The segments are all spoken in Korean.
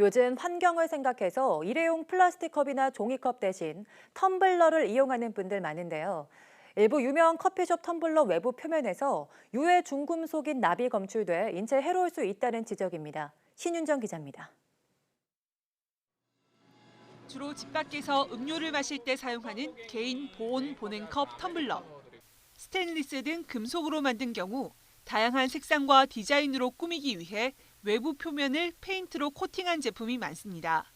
요즘 환경을 생각해서 일회용 플라스틱 컵이나 종이컵 대신 텀블러를 이용하는 분들 많은데요. 일부 유명 커피숍 텀블러 외부 표면에서 유해 중금속인 납이 검출돼 인체에 해로울 수 있다는 지적입니다. 신윤정 기자입니다. 주로 집 밖에서 음료를 마실 때 사용하는 개인 보온 보냉 컵 텀블러. 스테인리스 등 금속으로 만든 경우 다양한 색상과 디자인으로 꾸미기 위해 외부 표면을 페인트로 코팅한 제품이 많습니다.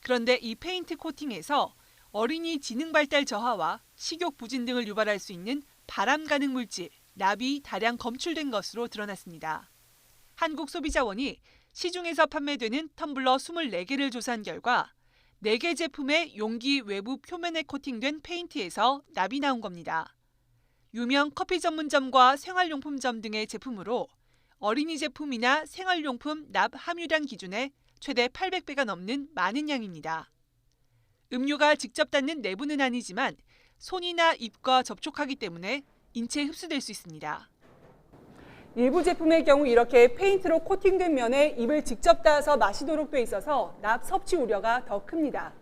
그런데 이 페인트 코팅에서 어린이 지능 발달 저하와 식욕 부진 등을 유발할 수 있는 발암 가능 물질, 납이 다량 검출된 것으로 드러났습니다. 한국소비자원이 시중에서 판매되는 텀블러 24개를 조사한 결과 4개 제품의 용기 외부 표면에 코팅된 페인트에서 납이 나온 겁니다. 유명 커피 전문점과 생활용품점 등의 제품으로 어린이 제품이나 생활용품 납 함유량 기준에 최대 800배가 넘는 많은 양입니다. 음료가 직접 닿는 내부는 아니지만 손이나 입과 접촉하기 때문에 인체에 흡수될 수 있습니다. 일부 제품의 경우 이렇게 페인트로 코팅된 면에 입을 직접 닿아서 마시도록 돼 있어서 납 섭취 우려가 더 큽니다.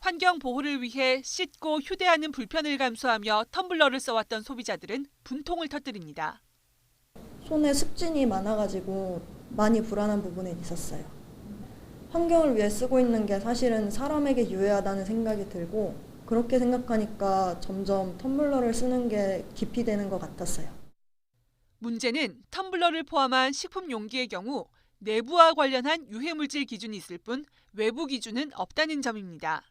환경 보호를 위해 씻고 휴대하는 불편을 감수하며 텀블러를 써왔던 소비자들은 분통을 터뜨립니다. 손에 습진이 많아가지고 많이 불안한 부분이 있었어요. 환경을 위해 쓰고 있는 게 사실은 사람에게 유해하다는 생각이 들고 그렇게 생각하니까 점점 텀블러를 쓰는 게 기피 되는 것 같았어요. 문제는 텀블러를 포함한 식품 용기의 경우 내부와 관련한 유해물질 기준이 있을 뿐 외부 기준은 없다는 점입니다.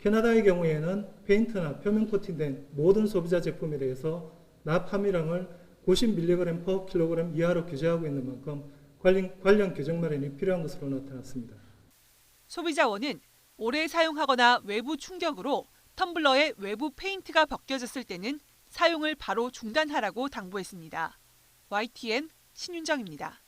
캐나다의 경우에는 페인트나 표면 코팅된 모든 소비자 제품에 대해서 납 함유량을 90mg per kg 이하로 규제하고 있는 만큼 관련, 관련 규정 마련이 필요한 것으로 나타났습니다. 소비자원은 오래 사용하거나 외부 충격으로 텀블러의 외부 페인트가 벗겨졌을 때는 사용을 바로 중단하라고 당부했습니다. YTN 신윤정입니다.